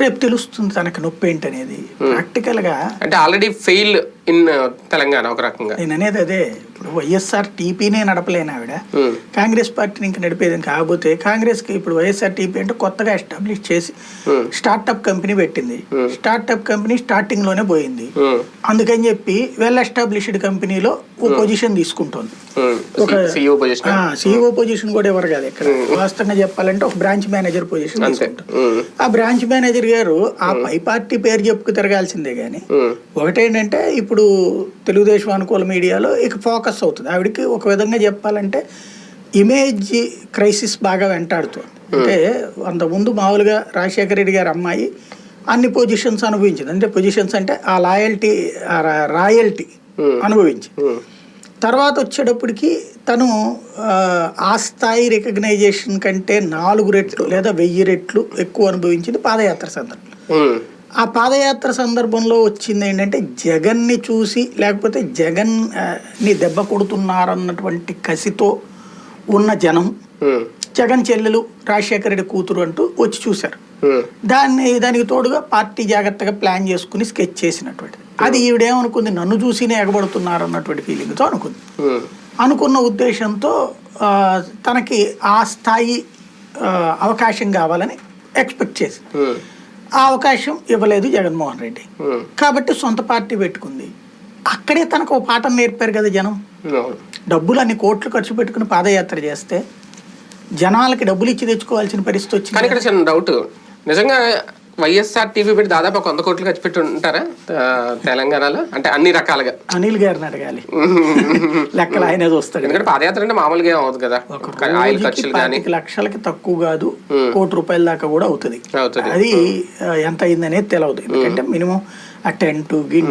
రేపు తెలుస్తుంది తనకు నొప్పి ఏంటనేది. ప్రాక్టికల్గా అంటే ఆల్రెడీ ఫెయిల్ ఇన్ తెలంగాణ ఒక రకంగా. నేను అనేది అదే. ఇప్పుడు వైఎస్ఆర్ టీపీనే నడపలేను ఆవిడ. కాంగ్రెస్ పార్టీని ఇంకా నడిపేది కాకపోతే కాంగ్రెస్కి ఇప్పుడు వైఎస్ఆర్ టీపీ అంటే కొత్తగా ఎస్టాబ్లిష్ చేసి. స్టార్ట్అప్ కంపెనీ పెట్టింది. స్టార్ట్అప్ కంపెనీ స్టార్టింగ్లోనే పోయింది అందుకని చెప్పి వెల్ ఎస్టాబ్లిష్డ్ కంపెనీలో ఓ పొజిషన్ తీసుకుంటోంది. ఒక సిఇఓ పొజిషన్ సిఇఓ పొజిషన్ కూడా ఎవరు కాదు ఇక్కడ వాస్తవంగా చెప్పాలంటే ఒక బ్రాంచ్ మేనేజర్ పొజిషన్ ఆ బ్రాంచ్ మేనేజర్ గారు ఆ పై పార్టీ పేరు చెప్పుకు తిరగాల్సిందే గాని ఒకటేంటంటే ఇప్పుడు తెలుగుదేశం అనుకూల మీడియాలో ఇక ఫోకస్ అవుతుంది. ఆవిడకి ఒక విధంగా చెప్పాలంటే ఇమేజ్ క్రైసిస్ బాగా వెంటాడుతుంది. అంటే అంతకుముందు మామూలుగా రాజశేఖర రెడ్డి గారి అమ్మాయి అన్ని పొజిషన్స్ అనుభవించింది. అంటే పొజిషన్స్ అంటే ఆ లాయల్టీ రాయల్టీ అనుభవించింది. ఉమ్, తర్వాత వచ్చేటప్పటికి తను ఆ, స్థాయి రికగ్నైజేషన్ కంటే నాలుగు రెట్లు లేదా వెయ్యి రెట్లు ఎక్కువ అనుభవించింది పాదయాత్ర సందర్భంలో. ఉమ్, ఆ పాదయాత్ర సందర్భంలో వచ్చింది ఏంటంటే జగన్ని చూసి లేకపోతే జగన్ ఆ, ని దెబ్బ కొడుతున్నారన్నటువంటి కసితో ఉన్న జనం జగన్ చెల్లెలు రాజశేఖర రెడ్డి కూతురు అంటూ వచ్చి చూశారు. దాన్ని దానికి తోడుగా పార్టీ జాగ్రత్తగా ప్లాన్ చేసుకుని స్కెచ్ చేసినటువంటిది. అది ఈవిడేమనుకుంది నన్ను చూసినే ఎగబడుతున్నారు అన్నటువంటి ఫీలింగ్తో అనుకుంది. అనుకున్న ఉద్దేశంతో తనకి ఆ స్థాయి అవకాశం కావాలని ఎక్స్పెక్ట్ చేసి ఉమ్, ఆ అవకాశం ఇవ్వలేదు జగన్మోహన్ రెడ్డి. కాబట్టి సొంత పార్టీ పెట్టుకుంది. అక్కడే తనకు ఒక పాఠం నేర్పారు కదా జనం. డబ్బులు అన్ని కోట్లు ఖర్చు పెట్టుకుని పాదయాత్ర చేస్తే జనాలకి డబ్బులు ఇచ్చి తెచ్చుకోవాల్సిన పరిస్థితి వచ్చింది ఇక్కడ చిన్న డౌట్ నిజంగా వైఎస్ఆర్ టీవీ పెట్టి దాదాపు ఒక వంద కోట్లు ఖర్చు పెట్టి ఉంటారా? తెలంగాణలో? అంటే అన్ని రకాలుగా. అనిల్ గారిని అడగాలి. లెక్కలు ఆయనే చూస్తాడు. ఎందుకంటే పాదయాత్ర అంటే మామూలుగా ఏం అవ్వదు కదా. ఆయిల్ ఖర్చులు కానీ లక్షలకి తక్కువ కాదు కోటి రూపాయల దాకా కూడా అవుతుంది. అవుతుంది. అది ఎంత అయిందనేది తెలియదు ఎందుకంటే మినిమం ఆ టెంట్ గింట్